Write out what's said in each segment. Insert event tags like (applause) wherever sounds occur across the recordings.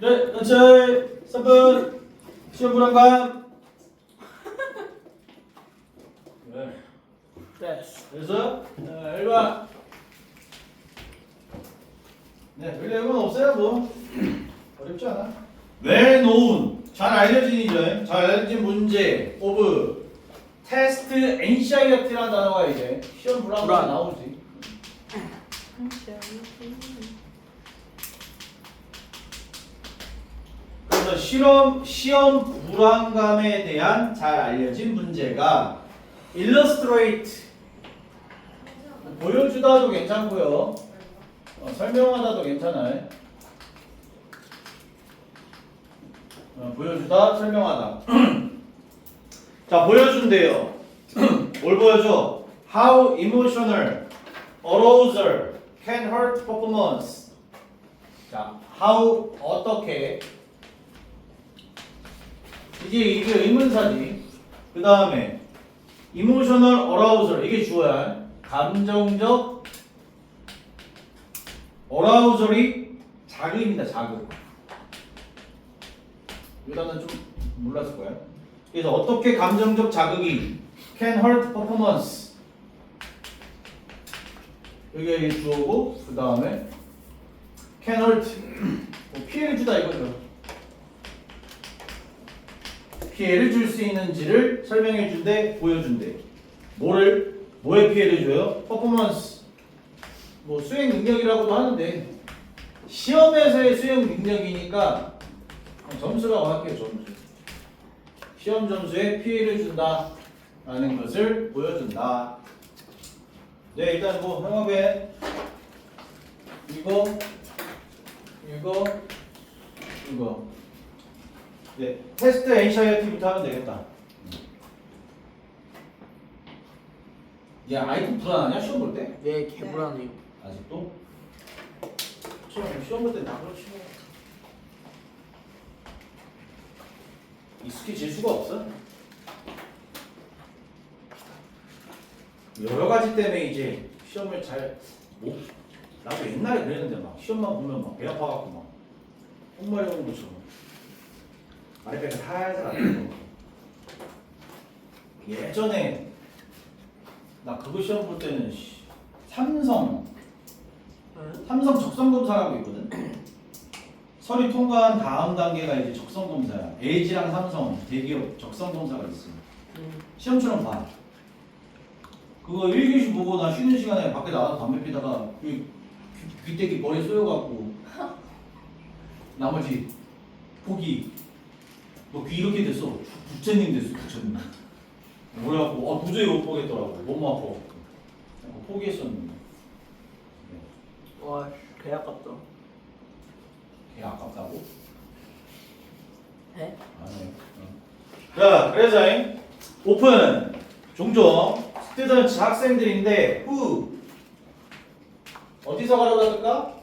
네, 전체 3분 시험 불안감. 네. 됐어. 그래서 어, 1번. 네, 원래 이건 없어요, 뭐. 어렵지 않아. 왜 known. 잘 알려진이죠. 잘 알려진 문제. 오브. 테스트 anxiety라는 단어가 이제 시험 불안감 불안. 나오지. 그 래서 실험 시험 불안감에 대한 잘 알려진 문제가 illustrate 보여주다도 괜찮고요. 어, 설명하다도 괜찮아요. 어, 보여주다, 설명하다. (clears throat) 자, 보여준대요. (clears throat) 뭘 보여줘? How emotional arousal can hurt performance. 자, how 어떻게 이게 이게 의문사지. 그 다음에 emotional arousal 이게 주어야 감정적 arousal이 자극입니다. 자극. 이 단어 좀 몰랐을 거예요. 그래서 어떻게 감정적 자극이 can hurt performance 이게 주어고 그 다음에 can hurt 뭐 피해를 주다 이거죠. 피해를 줄 수 있는지를 설명해 준대, 보여준대. 뭐를 뭐에 피해를 줘요? 퍼포먼스. 뭐 수행 능력이라고도 하는데 시험에서의 수행 능력이니까 점수라고 할게요, 점수. 시험 점수에 피해를 준다 라는 것을 보여준다. 네, 일단 뭐 형업에 이거 이거 이거 네, 테스트 HIT부터 하면 되겠다. 야, 아이고 불안하냐 시험 볼 때? 네, 개불안해요. 아직도? 시험 시험 볼 때 다 그렇지 뭐. 익숙해질 수가 없어. 여러 가지 때문에 이제 시험을 잘 못. 나도 옛날에 그랬는데 막 시험만 보면 막 배 아파갖고 막 콧마려 오는 것처럼 말배가 살살 안 되고. 예전에 나 그거 시험 볼 때는 씨, 삼성 응? 삼성 적성 검사라고 있거든. 서류 통과한 다음 단계가 이제 적성 검사야. LG랑 삼성 대기업 적성 검사가 있어. 응. 시험처럼 봐. 그거 1교시 보고 나 쉬는 시간에 밖에 나가서 담배 피다가 이 귀- 귀때기 머리 쏘여갖고 (laughs) 나머지 포기 뭐귀 이렇게 됐어. 부- 부처님 됐어 부처님. 그래갖고 어 도저히 못 보겠더라고. 너무 아파. 포기했었는데. 네. 와, 개 아깝다. 개 아깝다고? 네? 아니. 자, 그래서 잉? 오픈 종종 스튜던트 학생들인데 후 어디서 가라고 할까?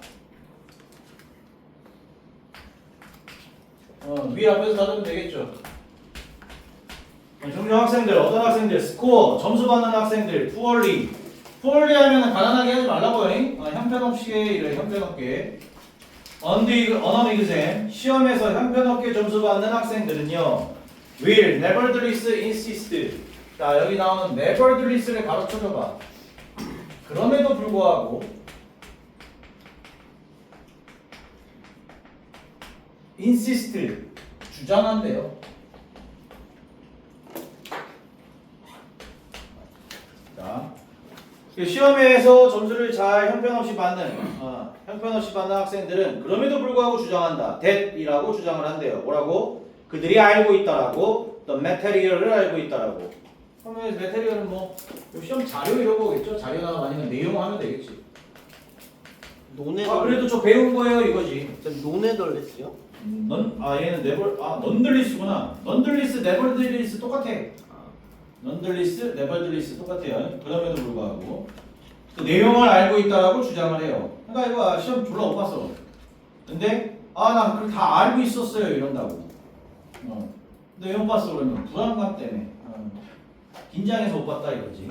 어, 위 앞에서 닫으면 되겠죠. 어, 종종 학생들, 어떤 학생들, 스코어, 점수 받는 학생들, 푸얼리. 푸얼리 하면 가난하게 하지 말라고요. 잉? 어, 형편없게 이래, 형편없게. 언디 언어 이그셈 시험에서 형편없게 점수 받는 학생들은요 will nevertheless insist 자 여기 나오는 nevertheless를 가로쳐줘 봐 그럼에도 불구하고 insist 주장한대요 자그 시험에서 점수를 잘 형편없이 받는 어, 형편없이 받는 학생들은 그럼에도 불구하고 주장한다. that이라고 주장을 한대요. 뭐라고? 그들이 알고 있다라고 the material을 알고 있다라고. 그러면 material은 뭐 시험 자료 이런 거겠죠. 자료나 아니면 내용 하면 되겠지. 노네덜. 아 그래도 저 배운 거예요 이거지. 저 노네덜레스요? 음, 넌아 얘는 네벌 아 넌들리스구나. 넌들리스 네벌들리스 똑같아. 아, 넌들리스, 네버들리스 똑같아요. 그럼에도 불구하고 그 내용을 알고 있다라고 주장을 해요. 그러니까 이거 시험 졸라 못 봤어. 근데 아난 그걸 다 알고 있었어요 이런다고. 어. 근데 왜못 봤어 그러면 불안감 때문에 어. 긴장해서 못 봤다 이거지.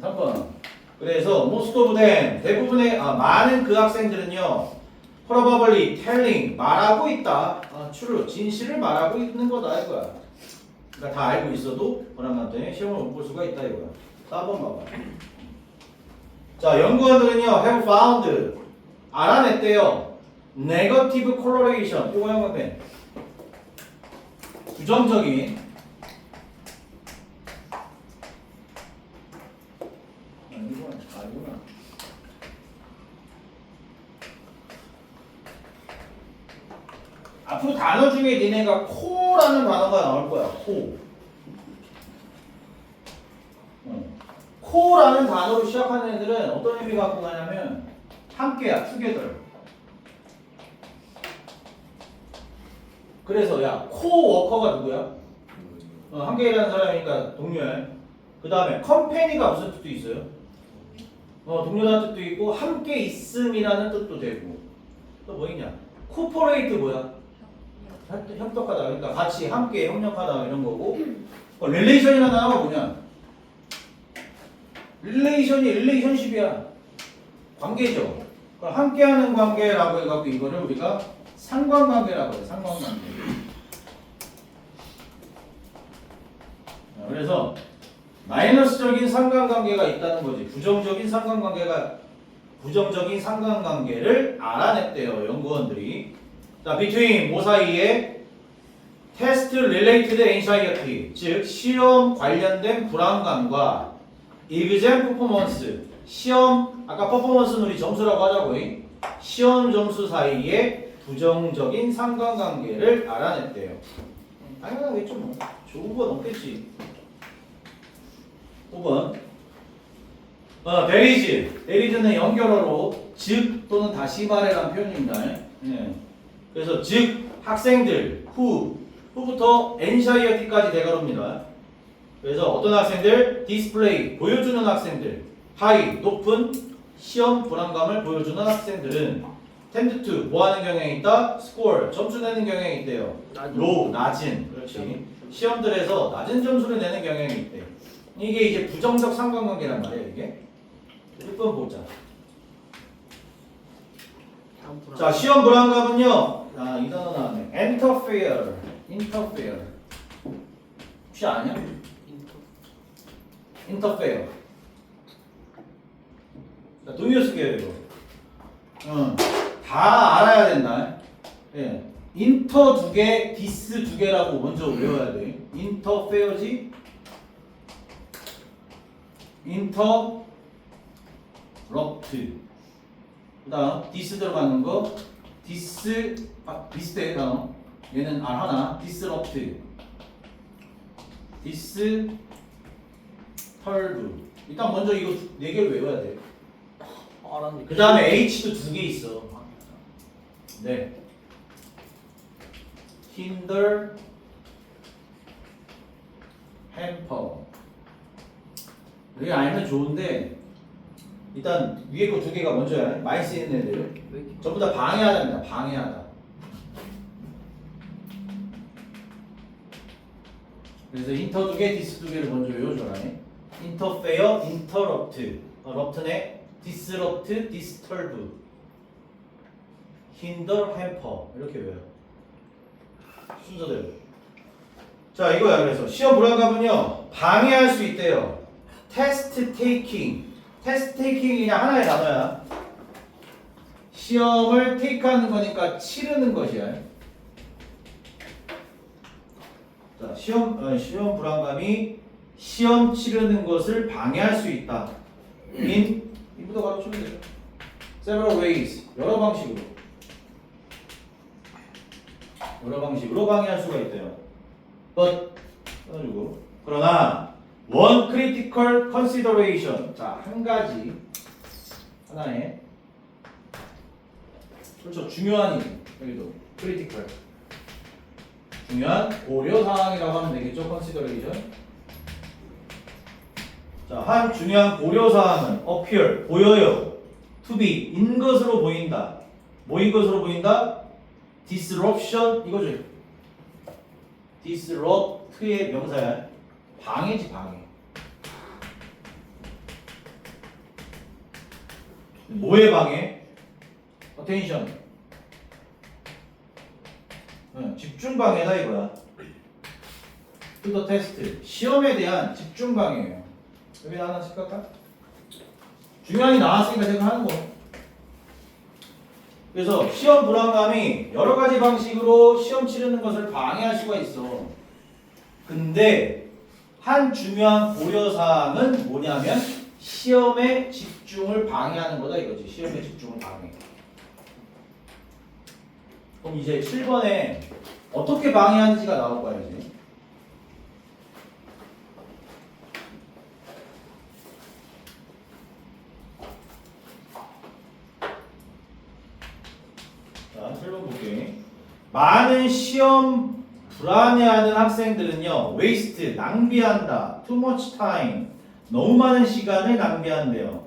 3번. 그래서 most of them 대부분의 아, 많은 그 학생들은요 probably telling 말하고 있다. 아, true 진실을 말하고 있는 거다 이거야. 그러니까 다 알고 있어도 그람한테 시험을 못 볼 수가 있다 이거야. 4번 봐봐. 자 연구원들은요 have found 알아냈대요. negative correlation 이거 형광펜 부정적인 아니구나 아니구나 앞으로 단어 중에 니네가 코라는 단어가 나올 거야 코 어. 코라는 단어로 시작하는 애들은 어떤 의미 갖고 가냐면 함께야 투게더 그래서 야 코워커가 누구야? 어, 함께 일하는 사람이니까 동료야. 그 다음에 컴퍼니가 무슨 뜻도 있어요? 어, 동료라는 뜻도 있고 함께 있음이라는 뜻도 되고 또 뭐 있냐? 코퍼레이트 뭐야? 협- 협력하다 그러니까 같이 함께 협력하다 이런 거고 어, 릴레이션이라는 단어가 뭐냐? 릴레이션이 릴레이션십이야 관계죠. 그러니까 함께하는 관계라고 해갖고 이거를 우리가 상관관계라고 해요. 상관관계. 자, 그래서 마이너스적인 상관관계가 있다는 거지. 부정적인 상관관계가 부정적인 상관관계를 알아냈대요. 연구원들이. 자, between 뭐 사이에 테스트 related anxiety 즉 시험 관련된 불안감과 exam performance 시험 아까 퍼포먼스는 우리 점수라고 하자고 시험 점수 사이에 부정적인 상관관계를 알아냈대요. 당연하겠죠 뭐. 좋은 건 없겠지. 5번. 어, 베리즈. 베리즈는 연결어로 즉 또는 다시 말해라는 표현입니다. 예. 그래서 즉 학생들 후 후부터 엔샤이어티까지 대괄호입니다. 그래서 어떤 학생들 디스플레이 보여주는 학생들 하이 높은 시험 불안감을 보여주는 학생들은 텐드 투뭐 하는 경향이 있다? 스코어 점수 내는 경향이 있대요. 로우 낮은 그렇지. 시험들에서 낮은 점수를 내는 경향이 있대. 이게 이제 부정적 상관관계란 말이야 이게. 1번 보자. 자 시험 불안감은요. 아, 이 단어 나왔네. interfere, interfere. 혹시 아냐? interfere. 자, 동요 쓸게요 이거. 어, 다 알아야 된다. 예. 인터 두 개, 디스 두 개라고 먼저 외워야 돼. 인터페어지, 인터 럽트. 그 다음 디스 들어가는 거, 디스 아, 비슷해 단어. 얘는 알 하나, 디스럽트, 디스 털브. 일단 먼저 이거 두- 네 개를 외워야 돼. 알았는데. 그 다음에 H도 두 개 있어. 네. hinder, hamper. 이게 알면 좋은데 일단 위에 거 두 개가 먼저야. 많이 쓰이는 애들. 전부 다 방해하답니다. 방해하다. 그래서 인터 두 개, 디스 두 개를 먼저 외워줘라. 인터페어, 인터럽트. 어, 럽트네 디스럽트, 디스터브. 힌더, 햄퍼. 이렇게 외워. 순서대로. 자, 이거야. 그래서 시험 불안감은요. 방해할 수 있대요. 테스트 테이킹. 테스트 테이킹이 그냥 하나의 단어야. 시험을 테이크하는 거니까 치르는 것이야. 자, 시험 어, 시험 불안감이 시험 치르는 것을 방해할 수 있다. in 이부터 가르치면 되죠. several ways 여러 방식으로 여러 방식으로 방해할 수가 있대요. but 그 one critical consideration 자한 가지 하나의 그렇죠. 중요한 일. 여기도 critical. 중요한 고려 사항이라고 하면 되겠죠. consideration. 자, 한 중요한 고려 사항은 appear 보여요. to be 인 것으로 보인다. 뭐인 것으로 보인다? disruption 이거죠. disrupt의 명사야. 방해지 방해. 뭐의 방해? attention 응, 집중 방해다 이거야. 투더 테스트 시험에 대한 집중 방해예요. 여기 하나 생각할까? 중요한 게 나왔으니까 생각하는 거. 그래서 시험 불안감이 여러 가지 방식으로 시험 치르는 것을 방해할 수가 있어. 근데 한 중요한 고려 사항은 뭐냐면 시험의 집중을 방해하는 거다 이거지. 시험의 집중을 방해. 그럼 이제 7번에 어떻게 방해하는지가 나올 거야 이제. 자, 7번 볼게. 많은 시험 불안해하는 학생들은요, waste, 낭비한다, too much time, 너무 많은 시간을 낭비한대요.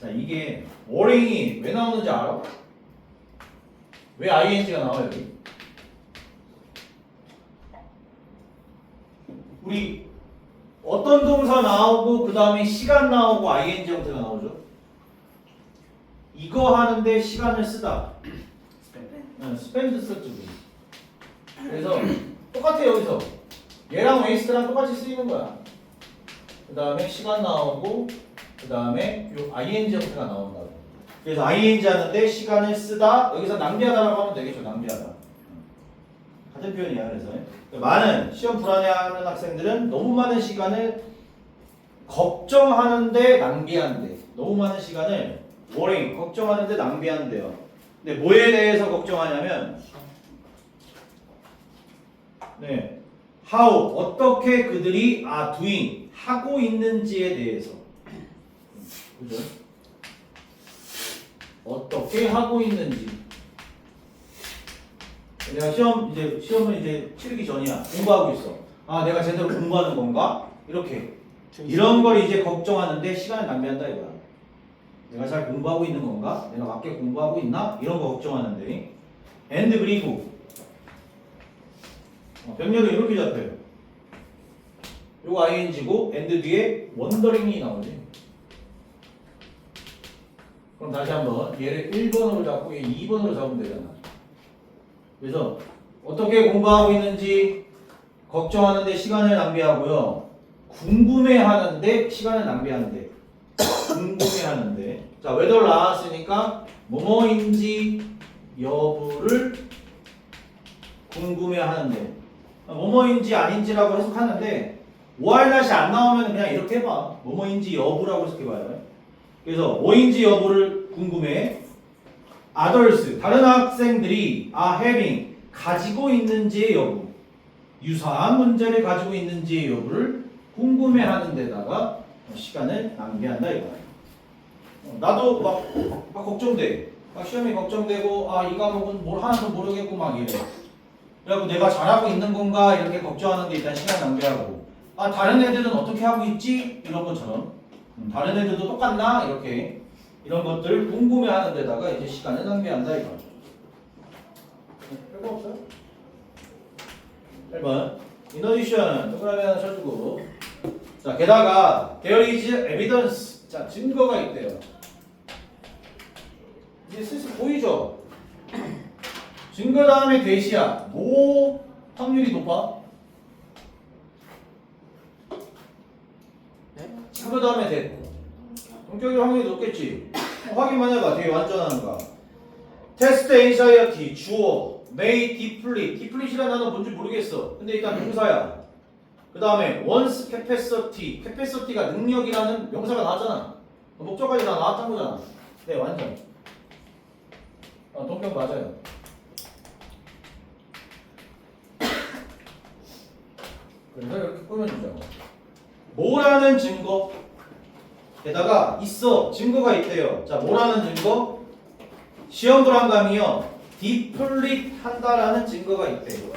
자, 이게 worrying이 왜 나오는지 알아? 왜 ing가 나와요, 여기? 우리 어떤 동사 나오고 그 다음에 시간 나오고 ing 형태가 나오죠? 이거 하는데 시간을 쓰다. 응, 스펜드 썼죠. 그래서 똑같아 여기서 얘랑 웨이스트랑 똑같이 쓰이는 거야. 그 다음에 시간 나오고 그 다음에 요 ing 형태가 나온다고. 그래서 ing 하는데 시간을 쓰다 여기서 낭비하다라고 하면 되겠죠. 낭비하다. 같은 표현이야. 그래서 많은 시험 불안해하는 학생들은 너무 많은 시간을 걱정하는데 낭비한대. 너무 많은 시간을 worrying 걱정하는데 낭비한대요. 근데 뭐에 대해서 걱정하냐면 네. how 어떻게 그들이 are doing 하고 있는지에 대해서. 그죠? 어떻게 하고 있는지. 내가 시험 이제 시험을 이제 치르기 전이야. 공부하고 있어. 아 내가 제대로 공부하는 건가? 이렇게. 이런 걸 이제 걱정하는데 시간을 낭비한다 이거야. 내가 잘 공부하고 있는 건가? 내가 맞게 공부하고 있나? 이런 거 걱정하는데. And 그리고 어, 병렬은 이렇게 잡혀요. 요거 ing고 and 뒤에 원더링이 나오지. 그럼 다시 한번 얘를 1번으로 잡고 얘 2번으로 잡으면 되잖아. 그래서 어떻게 공부하고 있는지 걱정하는데 시간을 낭비하고요. 궁금해하는데 시간을 낭비하는데 궁금해하는데 자 웨더를 나왔으니까 뭐뭐인지 여부를 궁금해하는데 뭐뭐인지 아닌지라고 해석하는데 오알낫이 안 나오면 그냥 이렇게 해봐. 뭐뭐인지 여부라고 해석해봐요. 그래서 뭐인지 여부를 궁금해. others 다른 학생들이 are having 가지고 있는지의 여부 유사한 문제를 가지고 있는지의 여부를 궁금해 하는 데다가 시간을 낭비한다 이거야. 어, 나도 막, 막 걱정돼. 막 시험이 걱정되고 아 이 과목은 뭘 하나도 모르겠고 막 이래 그래갖고 내가 잘하고 있는 건가 이렇게 걱정하는 게 일단 시간 낭비하고 아 다른 애들은 어떻게 하고 있지? 이런 것처럼. 음, 다른 애들도 똑같나? 이렇게 이런 것들 궁금해하는 데다가 이제 시간을 낭비한다 이거. 별거 없어요? 1번 인어디션 동그라미 하나 쳐주고. 자 게다가 there is evidence. 자 증거가 있대요. 이제 슬슬 보이죠? 증거 다음에 대시야. 뭐 확률이 높아? 네? 증거 다음에 대. 동격이 확률이 높겠지. 어, 확인만 해봐. 되게 완전한가. 테스트 엔사이어티 주어 메이 디플릿 디플릿이라는 단어 뭔지 모르겠어. 근데 일단 동사야. 그 다음에 원스 캐패서티 캐패서티가 능력이라는 명사가 나왔잖아. 목적까지 다 나왔던 거잖아. 네 완전. 어, 동격 맞아요. 그래서 이렇게 꾸며주죠. 뭐라는 증거? 게다가 있어 증거가 있대요. 자 뭐라는 증거? 시험 불안감이요. 디플릿 한다라는 증거가 있대요.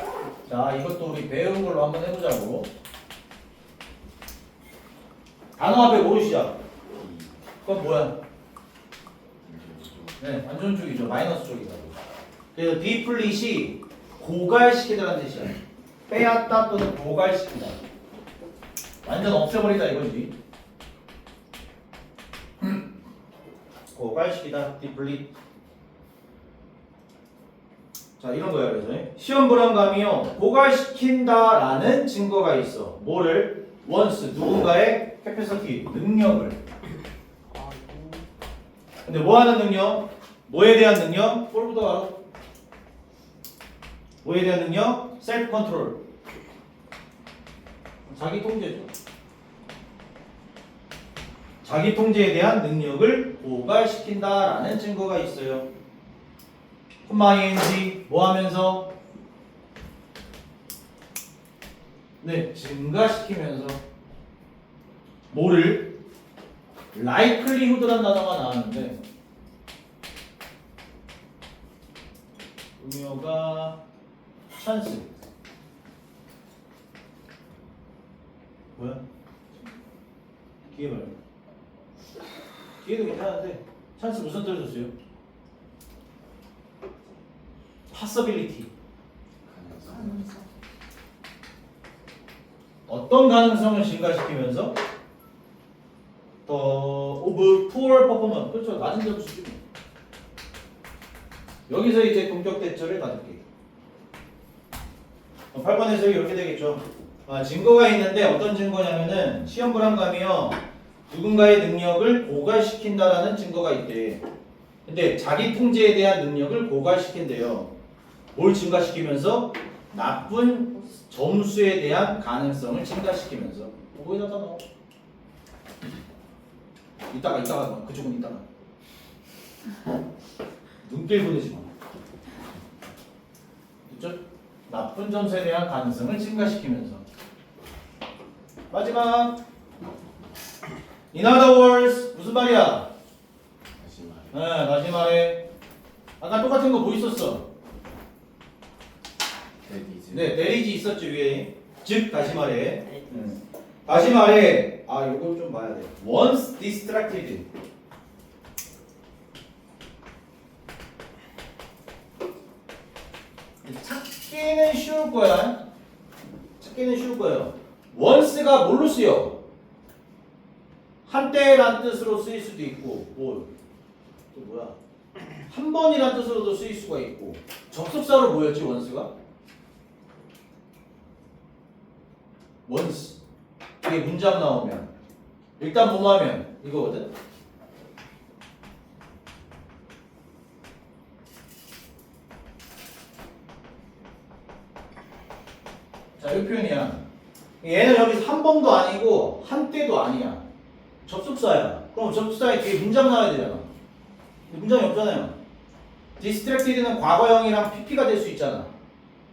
자 이것도 우리 배운 걸로 한번 해보자고. 단어 앞에 모르시죠? 그건 뭐야? 네, 완전 쪽이죠. 마이너스 쪽이다. 그래서 디플릿이 고갈시키다라는 뜻이야. 빼앗다 또는 고갈시키다. 완전 없애버리다 이거지. (clears throat) 고갈시키다, 디플릿. 자 이런 거야 그래서 시험 불안감이요 고갈시킨다라는 증거가 있어 뭐를 원스 누군가의 캐패시티 능력을. 근데 뭐 하는 능력 뭐에 대한 능력 꼴부터 알아 뭐에 대한 능력 셀프 컨트롤 자기 통제죠. 자기 통제에 대한 능력을 고갈시킨다라는 증거가 있어요. 콤마 ing 뭐 하면서? 네 증가시키면서. 뭐를? likelihood란 단어가 나왔는데. 음료가 찬스 뭐야? 기회 말고 기회도 괜찮은데 찬스 무슨 썼어요? possibility 어떤 가능성을 증가시키면서 더 오브 poor performance 그렇죠 낮은 점수지 뭐. 여기서 이제 공격 대처를 받을게요 8번 해석이 이렇게 되겠죠 아, 증거가 있는데 어떤 증거냐면은 시험 불안감이요. 누군가의 능력을 고갈시킨다라는 증거가 있대. 근데 자기 통제에 대한 능력을 고갈시킨대요. 뭘 증가시키면서? 나쁜 점수에 대한 가능성을 증가시키면서. 거기다 다 넣어. 이따가 이따가 넣어. 그쪽은 이따가. 눈길 보내지 마. 그죠? 나쁜 점수에 대한 가능성을 증가시키면서 마지막 In other words 무슨 말이야? 다시 말해. 네, 다시 말해 아까 똑같은 거 뭐 있었어? 네, 내리지 있었죠 위에. 즉 다시 말해. 네. 음. 다시 말해. 아, 이거 좀 봐야 돼. Once distracted. 찾기는 쉬울 거야. 찾기는 쉬울 거예요. Once가 뭘로 쓰여? 한때란 뜻으로 쓰일 수도 있고, 뭐, 또 뭐야? 한 번이란 뜻으로도 쓰일 수가 있고, 접속사로 뭐였지 once가? 원스 이게 문장 나오면 일단 뭐하면 이거거든 자 이 표현이야 얘는 여기서 한 번도 아니고 한때도 아니야. 접속사야. 그럼 접속사에 뒤에 문장 나와야 되잖아. 문장이 없잖아요. 디스트랙티드는 과거형이랑 PP가 될 수 있잖아.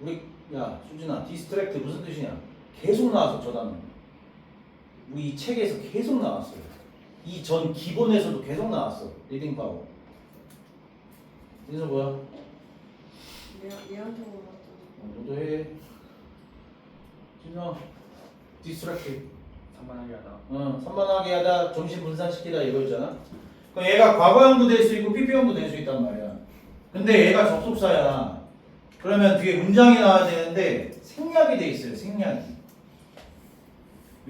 우리 야 수진아 디스트랙트 무슨 뜻이냐? 계속 나와서 저 단어 우리 이 책에서 계속 나왔어요. 이 전 기본에서도 계속 나왔어 리딩 파워. 그래서 뭐야? 어, 얘한테 물어봤더니 너도 해 진아 디스트랙트 산만하게 하다. 어, 산만하게 하다 정신 분산시키다 이거 있잖아. 그럼 얘가 과거형도 될 수 있고 PP형도 될 수 있단 말이야. 근데 얘가 접속사야. 그러면 뒤에 문장이 나와야 되는데 생략이 돼 있어요. 생략이.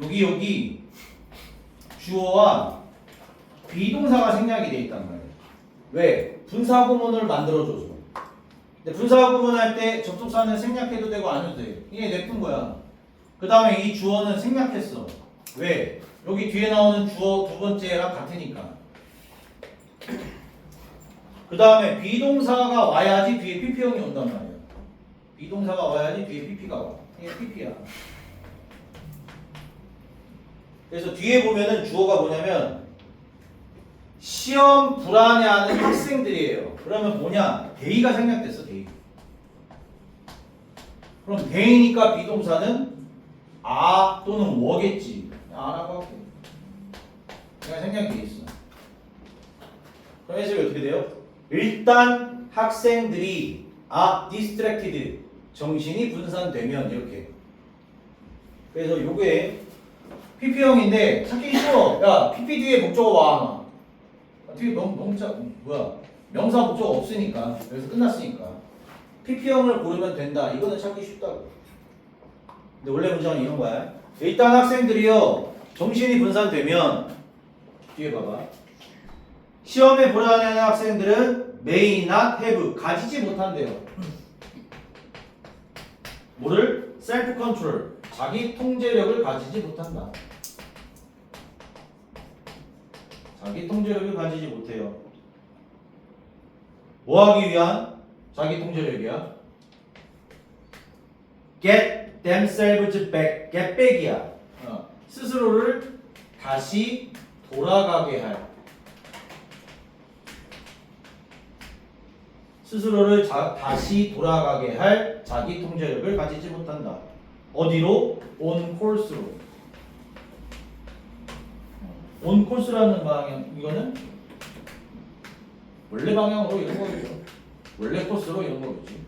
여기 여기 주어와 비동사가 생략이 돼 있단 말이야. 왜? 분사 구문을 만들어줘서. 근데 분사 구문 할 때 접속사는 생략해도 되고 안 해도 돼. 이게 내쁜 거야. 그 다음에 이 주어는 생략했어. 왜? 여기 뒤에 나오는 주어 두 번째랑 같으니까. 그 다음에 비동사가 와야지 뒤에 PP형이 온단 말이야. 비동사가 와야지 뒤에 PP가 와. 이게 PP야. 그래서 뒤에 보면은 주어가 뭐냐면 시험 불안해하는 학생들이에요. 그러면 뭐냐? 대의가 생략됐어, 대의. 그럼 대의니까 비동사는 아 또는 워겠지. 아라고 할게. 그냥 생략이 돼 있어. 그럼 해석이 어떻게 돼요? 일단 학생들이 아 distracted 정신이 분산되면 이렇게. 그래서 요게 PP형인데 찾기 쉬워. 야 PP 뒤에 목적어 와. 아, 뒤에 명, 명사 뭐야? 명사 목적어 없으니까 여기서 끝났으니까 PP형을 고르면 된다. 이거는 찾기 쉽다고. 근데 원래 문장은 이런 거야. 일단 학생들이요 정신이 분산되면 뒤에 봐봐. 시험에 불안해하는 학생들은 may not have 가지지 못한대요. 뭐를 셀프 컨트롤 자기 통제력을 가지지 못한다. 자기 통제력을 가지지 못해요. 뭐 하기 위한 자기 통제력이야? Get themselves back. get back이야. 어, 스스로를 다시 돌아가게 할. 스스로를 자- 다시 돌아가게 할 자기 통제력을 가지지 못한다. 어디로? on course로. on course라는 방향 이거는 원래 방향으로 이런 거겠죠. 원래 코스로 이런 거겠지.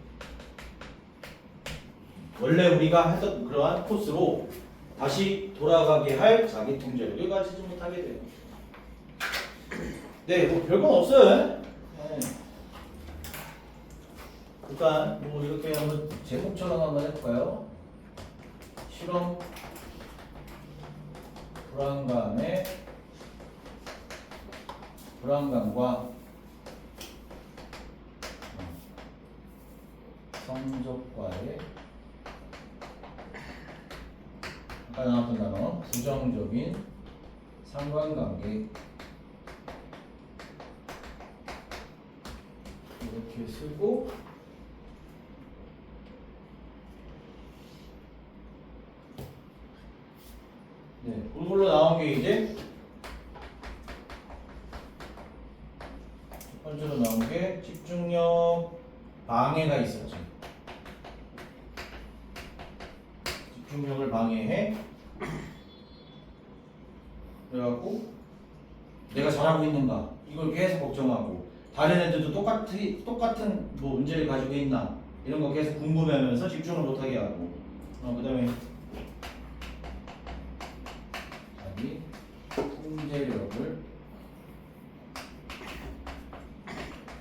원래 우리가 했던 그러한 코스로 다시 돌아가게 할 자기 통제력을 가지지 못하게 돼요. 네, 뭐 별건 없어요. 네. 일단 뭐 이렇게 한번 제목처럼 한번 해볼까요? 실험 불안감의 불안감과 어, 성적과의 아까 나왔던 단어 부정적인 상관관계 이렇게 쓰고 네, 그걸로 나온 게 이제 첫 번째로 나온 게 집중력 방해가 있었지. 집 중력을 방해해. 그래갖고 내가 잘하고 있는가 이걸 계속 걱정하고 다른 애들도 똑같이 똑같은 뭐 문제를 가지고 있나 이런 거 계속 궁금해하면서 집중을 못하게 하고 어, 그다음에 자기 통제력을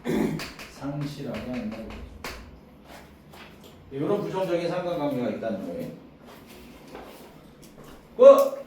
(clears throat) 상실하게 한다. 이런 부정적인 상관관계가 있다는 거예요. 끝.